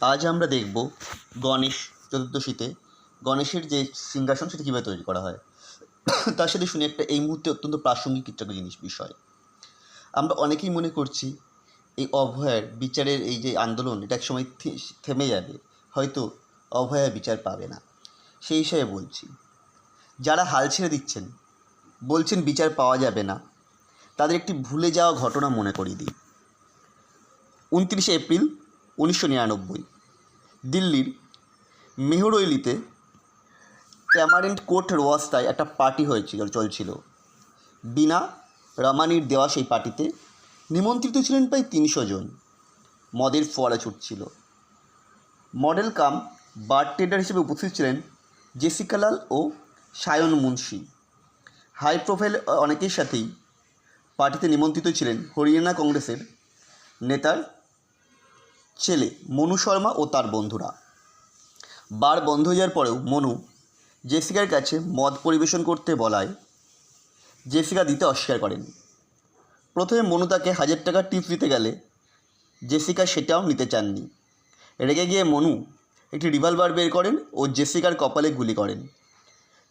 আজ আমরা দেখব গণেশ চতুর্দশীতে গণেশের যে সিংহাসন সেটা কীভাবে তৈরি করা হয়। তার সাথে শুনি একটা এই মুহূর্তে অত্যন্ত প্রাসঙ্গিক একটা জিনিস বিষয়। আমরা অনেকেই মনে করছি এই অভয়ার বিচারের এই যে আন্দোলন, এটা এক সময় থেমে যাবে। হয়তো অভয়া বিচার পাবে না। সেই হিসাবে বলছি, যারা হাল ছেড়ে দিচ্ছেন, বলছেন বিচার পাওয়া যাবে না, তাদের একটি ভুলে যাওয়া ঘটনা মনে করিয়ে দিই। উনত্রিশে এপ্রিল উনিশশো নিরানব্বই। দিল্লির মেহরৈলিতে ট্যামারেন্ট কোর্ট রোয়াস্তায় একটা পার্টি হয়েছিল, চলছিল। বিনা রামানির দেওয়া সেই পার্টিতে নিমন্ত্রিত ছিলেন প্রায় তিনশো জন। মদের ফোয়ারা ছুটছিল। মডেল কাম বার টেন্ডার হিসেবে উপস্থিত ছিলেন জেসিকালাল ও সায়ন মুন্সি। হাই প্রোফাইল অনেকের সাথেই পার্টিতে নিমন্ত্রিত ছিলেন হরিয়ানা কংগ্রেসের নেতার ছেলে মনু শর্মা ও তার বন্ধুরা। বার বন্ধ হয়ে যাওয়ার পরেও মনু জেসিকার কাছে মদ পরিবেশন করতে বলায়। জেসিকা দিতে অস্বীকার করেন। প্রথমে মনু তাকে হাজার টাকা টিপস দিতে গেলে জেসিকা সেটাও নিতে চাননি। রেগে গিয়ে মনু একটি রিভলভার বের করেন ও জেসিকার কপালে গুলি করেন।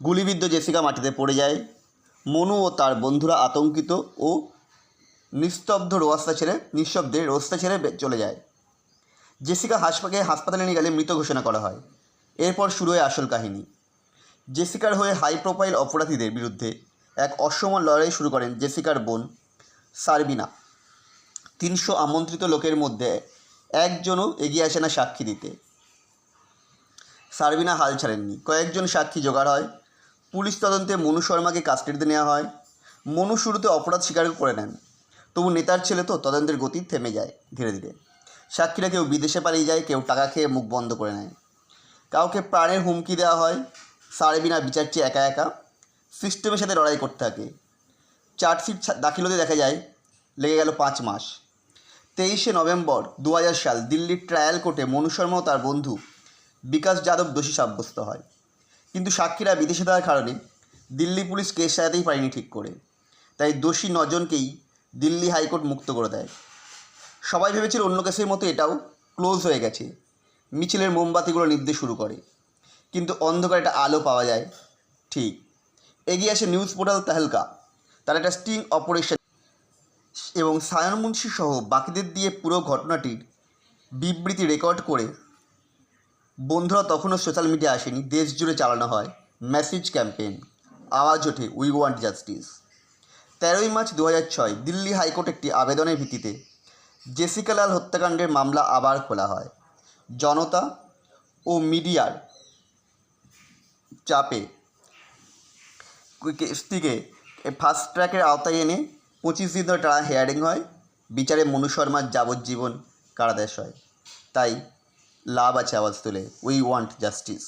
গুলিবিদ্ধ জেসিকা মাটিতে পড়ে যায়। মনু ও তার বন্ধুরা আতঙ্কিত ও নিস্তব্ধ রোয়াস্তা ছেড়ে, নিঃশব্দে রোস্তা ছেড়ে চলে যায়। জেসিকা হাসপাকে হাসপাতালে নিয়ে গেলে মৃত ঘোষণা করা হয়। এরপর শুরু হয় আসল কাহিনী। জেসিকার হয়ে হাই প্রোফাইল অপরাধীদের বিরুদ্ধে এক অসমান লড়াই শুরু করেন জেসিকার বোন সারবিনা। তিনশো আমন্ত্রিত লোকের মধ্যে একজনও এগিয়ে আসে না সাক্ষী দিতে। সারবিনা হাল ছাড়েননি। কয়েকজন সাক্ষী জোগাড় হয়। পুলিশ তদন্তে মনু শর্মাকে কাস্টাডিতে নেওয়া হয়। মনু শুরুতে অপরাধ স্বীকার করে নেন। তবু নেতার ছেলে তো তদন্তের গতি থেমে যায় ধীরে ধীরে। সাক্ষীরা কেউ বিদেশে পালিয়ে যায়, কেউ টাকা খেয়ে মুখ বন্ধ করে নেয়। কাউকে প্রাণের হুমকি দেওয়া হয় সারবিনা বিচার চেয়ে একা একা। সিস্টেমের সাথে লড়াই করতে থাকে। চার্জশিট দাখিল হতে দেখা যায়, লেগে গেল পাঁচ মাস। তেইশে নভেম্বর দু হাজার সাল দিল্লির ট্রায়াল কোর্টে মনু শর্মা তার বন্ধু বিকাশ যাদব দোষী সাব্যস্ত হয়। কিন্তু সাক্ষীরা বিদেশে থাকার কারণে দিল্লি পুলিশ কেস সাজাতেই পারেনি ঠিক করে। তাই দোষী নজনকেই দিল্লি হাইকোর্ট মুক্ত করে দেয়। সবাই ভেবেছিল অন্য কেসের মতো এটাও ক্লোজ হয়ে গেছে। মিছিলের মোমবাতিগুলো নিভতে শুরু করে। কিন্তু অন্ধকারে একটা আলো পাওয়া যায়। ঠিক। এগিয়ে আসে নিউজ পোর্টাল তাহেলকা। তার একটা স্টিং অপারেশন এবং সায়ন মুন্সি সহ বাকিদের দিয়ে পুরো ঘটনাটির বিবৃতি রেকর্ড করে বন্ধুরা তখনও সোশ্যাল মিডিয়া আসেনি। দেশ জুড়ে চালানো হয় মেসেজ ক্যাম্পেইন আওয়াজ ওঠে উই ওয়ান্ট জাস্টিস তেরোই মার্চ দু ছয়, দিল্লি হাইকোর্ট একটি আবেদনের ভিত্তিতে জেসিকালাল হত্যাকাণ্ডের মামলা আবার খোলা হয়। জনতা ও মিডিয়ার চাপে কেসটিকে ফাস্ট ট্র্যাকের আওতায় এনে পঁচিশ দিন ধরে টানা হেয়ারিং হয়। বিচারে মনু শর্মার যাবজ্জীবন কারাদেশ হয়। তাই লাভ আছে আওয়াজ তুলে উই ওয়ান্ট জাস্টিস।